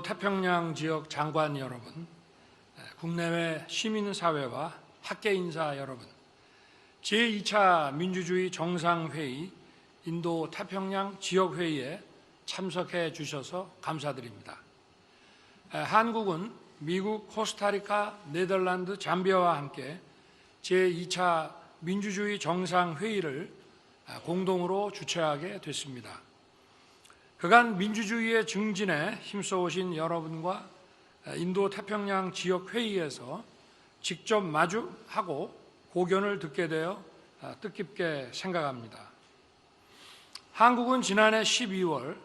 태평양 지역 장관 여러분, 국내외 시민사회와 학계 인사 여러분, 제2차 민주주의 정상회의 인도 태평양 지역회의에 참석해 주셔서 감사드립니다. 한국은 미국, 코스타리카, 네덜란드, 잠비아와 함께 제2차 민주주의 정상회의를 공동으로 주최하게 됐습니다. 그간 민주주의의 증진에 힘써오신 여러분과 인도 태평양 지역 회의에서 직접 마주하고 고견을 듣게 되어 뜻깊게 생각합니다. 한국은 지난해 12월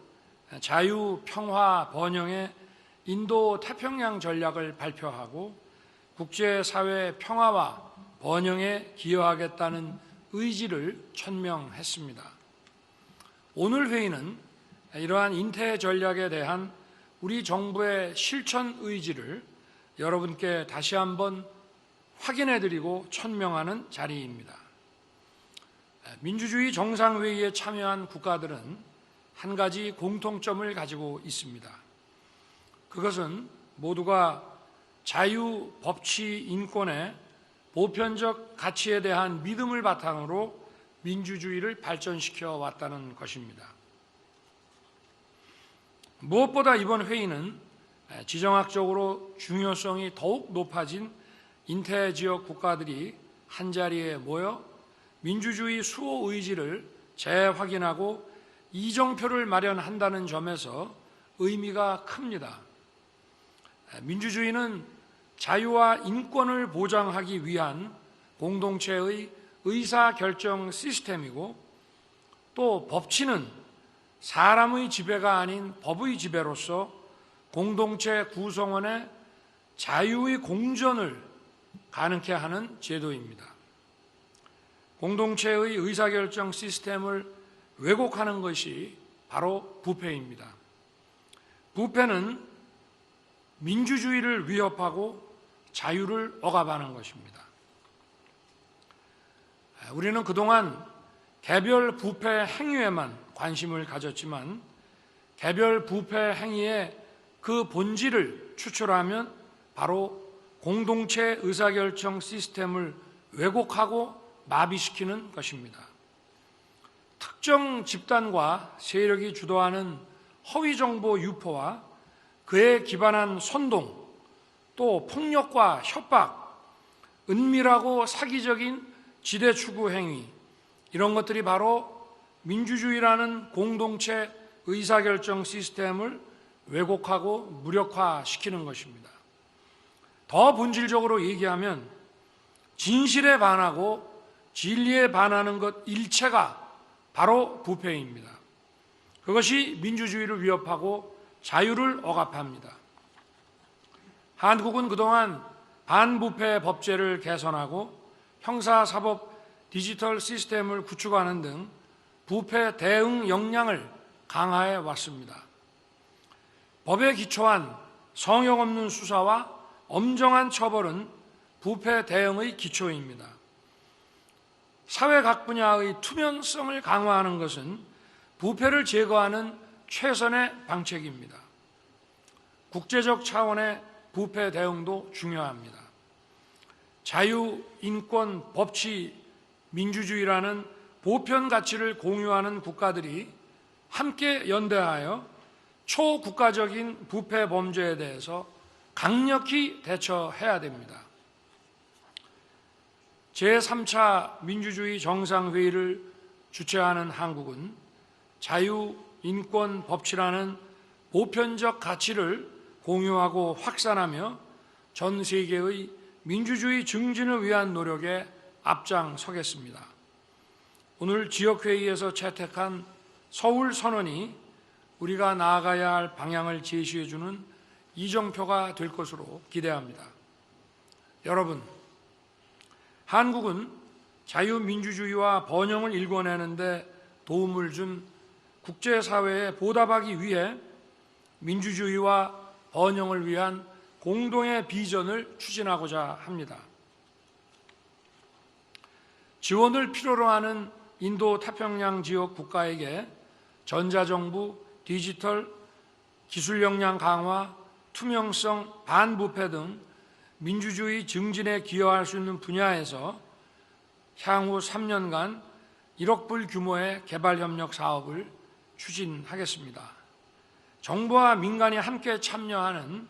자유, 평화, 번영의 인도 태평양 전략을 발표하고 국제사회 평화와 번영에 기여하겠다는 의지를 천명했습니다. 오늘 회의는 이러한 인태 전략에 대한 우리 정부의 실천 의지를 여러분께 다시 한번 확인해 드리고 천명하는 자리입니다. 민주주의 정상회의에 참여한 국가들은 한 가지 공통점을 가지고 있습니다. 그것은 모두가 자유, 법치, 인권의 보편적 가치에 대한 믿음을 바탕으로 민주주의를 발전시켜 왔다는 것입니다. 무엇보다 이번 회의는 지정학적으로 중요성이 더욱 높아진 인태 지역 국가들이 한자리에 모여 민주주의 수호 의지를 재확인하고 이정표를 마련한다는 점에서 의미가 큽니다. 민주주의는 자유와 인권을 보장하기 위한 공동체의 의사결정 시스템이고 또 법치는 사람의 지배가 아닌 법의 지배로서 공동체 구성원의 자유의 공전을 가능케 하는 제도입니다. 공동체의 의사결정 시스템을 왜곡하는 것이 바로 부패입니다. 부패는 민주주의를 위협하고 자유를 억압하는 것입니다. 우리는 그동안 개별 부패 행위에만 관심을 가졌지만 개별 부패 행위의 그 본질을 추출하면 바로 공동체 의사결정 시스템을 왜곡하고 마비시키는 것입니다. 특정 집단과 세력이 주도하는 허위 정보 유포와 그에 기반한 선동, 또 폭력과 협박, 은밀하고 사기적인 지대 추구 행위, 이런 것들이 바로 민주주의라는 공동체 의사결정 시스템을 왜곡하고 무력화시키는 것입니다. 더 본질적으로 얘기하면 진실에 반하고 진리에 반하는 것 일체가 바로 부패입니다. 그것이 민주주의를 위협하고 자유를 억압합니다. 한국은 그동안 반부패 법제를 개선하고 형사사법 디지털 시스템을 구축하는 등 부패 대응 역량을 강화해 왔습니다. 법에 기초한 성역 없는 수사와 엄정한 처벌은 부패 대응의 기초입니다. 사회 각 분야의 투명성을 강화하는 것은 부패를 제거하는 최선의 방책입니다. 국제적 차원의 부패 대응도 중요합니다. 자유, 인권, 법치, 민주주의라는 보편 가치를 공유하는 국가들이 함께 연대하여 초국가적인 부패 범죄에 대해서 강력히 대처해야 됩니다. 제3차 민주주의 정상회의를 주최하는 한국은 자유, 인권, 법치라는 보편적 가치를 공유하고 확산하며 전 세계의 민주주의 증진을 위한 노력에 앞장서겠습니다. 오늘 지역회의에서 채택한 서울 선언이 우리가 나아가야 할 방향을 제시해주는 이정표가 될 것으로 기대합니다. 여러분, 한국은 자유민주주의와 번영을 일궈내는데 도움을 준 국제사회에 보답하기 위해 민주주의와 번영을 위한 공동의 비전을 추진하고자 합니다. 지원을 필요로 하는 인도 태평양 지역 국가에게 전자정부, 디지털, 기술 역량 강화, 투명성, 반부패 등 민주주의 증진에 기여할 수 있는 분야에서 향후 3년간 1억 불 규모의 개발 협력 사업을 추진하겠습니다. 정부와 민간이 함께 참여하는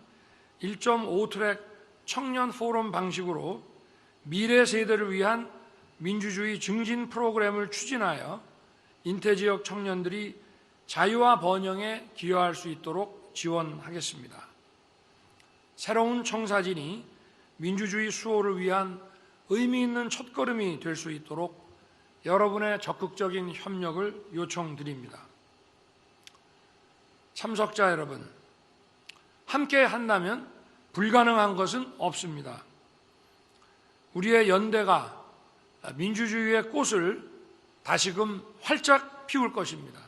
1.5트랙 청년 포럼 방식으로 미래 세대를 위한 민주주의 증진 프로그램을 추진하여 인태 지역 청년들이 자유와 번영에 기여할 수 있도록 지원하겠습니다. 새로운 청사진이 민주주의 수호를 위한 의미 있는 첫걸음이 될 수 있도록 여러분의 적극적인 협력을 요청드립니다. 참석자 여러분, 함께 한다면 불가능한 것은 없습니다. 우리의 연대가 민주주의의 꽃을 다시금 활짝 피울 것입니다.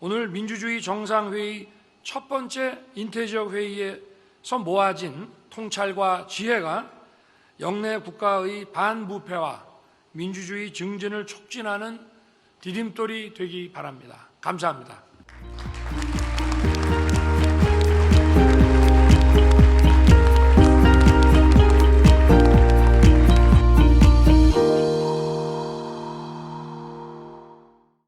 오늘 민주주의 정상회의 첫 번째 인태지역 회의에서 모아진 통찰과 지혜가 영내 국가의 반부패와 민주주의 증진을 촉진하는 디딤돌이 되기 바랍니다. 감사합니다.